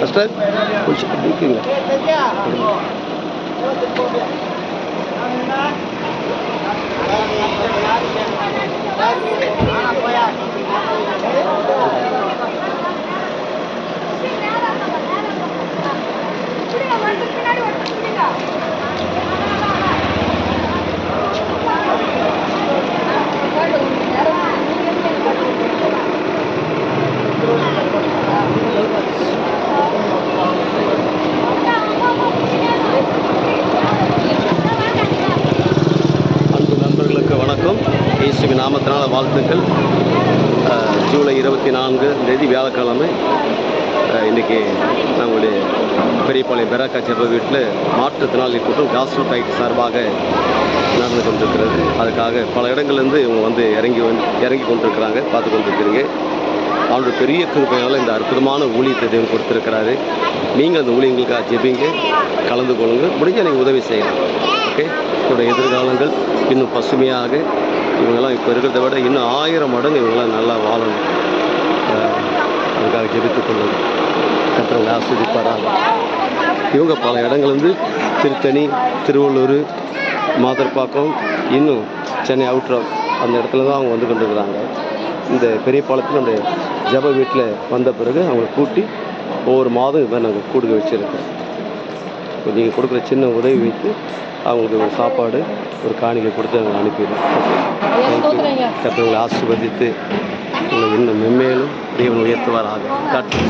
Pastor, pues explíquenla. Thank. இயேசுவின் நாமத்தினால வாழ்த்துக்கள். ஜூலை இருபத்தி நான்கு தேதி வியாழக்கிழமை. இன்னைக்கு நம்மளுடைய பெரியபாளையம் பெராக்கா செப்ப வீட்டில் மாற்றுத்திறனாளி கூட்டம் காசல் டைட் சார்பாக நடந்து கொண்டிருக்கிறது. அதுக்காக பல இடங்கள்லேருந்து இவங்க வந்து இறங்கி வந்து இறங்கி கொண்டிருக்கிறாங்க. பார்த்து கொண்டிருக்கிறீங்க. அவருடைய பெரிய கிருப்பையால் இந்த அற்புதமான ஊழியத்தை தேவன் கொடுத்துருக்கிறாரு. நீங்கள் அந்த ஊழியங்களுக்காக ஜெபிங்க கலந்து கொள்ளுங்கள். முடிஞ்ச நீங்கள் உதவி செய்யலாம். ஓகே உங்களுடைய எதிர்காலங்கள் இன்னும் பசுமையாக இவங்கெல்லாம் இப்போ இருக்கிறத விட இன்னும் ஆயிரம் மடங்கு இவங்கெல்லாம் நல்லா வாழணும். அதுக்காக ஜெபித்துக் கொள்ளுங்க கத்திரங்களை ஆஸ்வதிப்பாராங்க இவங்க பல இடங்கள்லேருந்து திருத்தணி திருவள்ளூர் மாதர்பாக்கம் இன்னும் சென்னை அவுட்ரா அந்த இடத்துல தான் அவங்க வந்து கொண்டிருக்கிறாங்க. இந்த பெரிய பாலத்தில் அந்த ஜப வீட்டில் வந்த பிறகு அவங்களை கூட்டி ஒவ்வொரு மாதம் இது மாதிரி நாங்கள் கூடுக வச்சுருக்கோம். நீங்கள் கொடுக்குற சின்ன உதவி வைத்து அவங்களுக்கு ஒரு சாப்பாடு ஒரு காணிக்கை கொடுத்து அவங்க அனுப்பிடுவோம் கத்தவங்களை ஆசிர்வதித்து உங்களை இன்னும் மென்மேலும் தேவன் உயர்த்துவாராக. காட்டு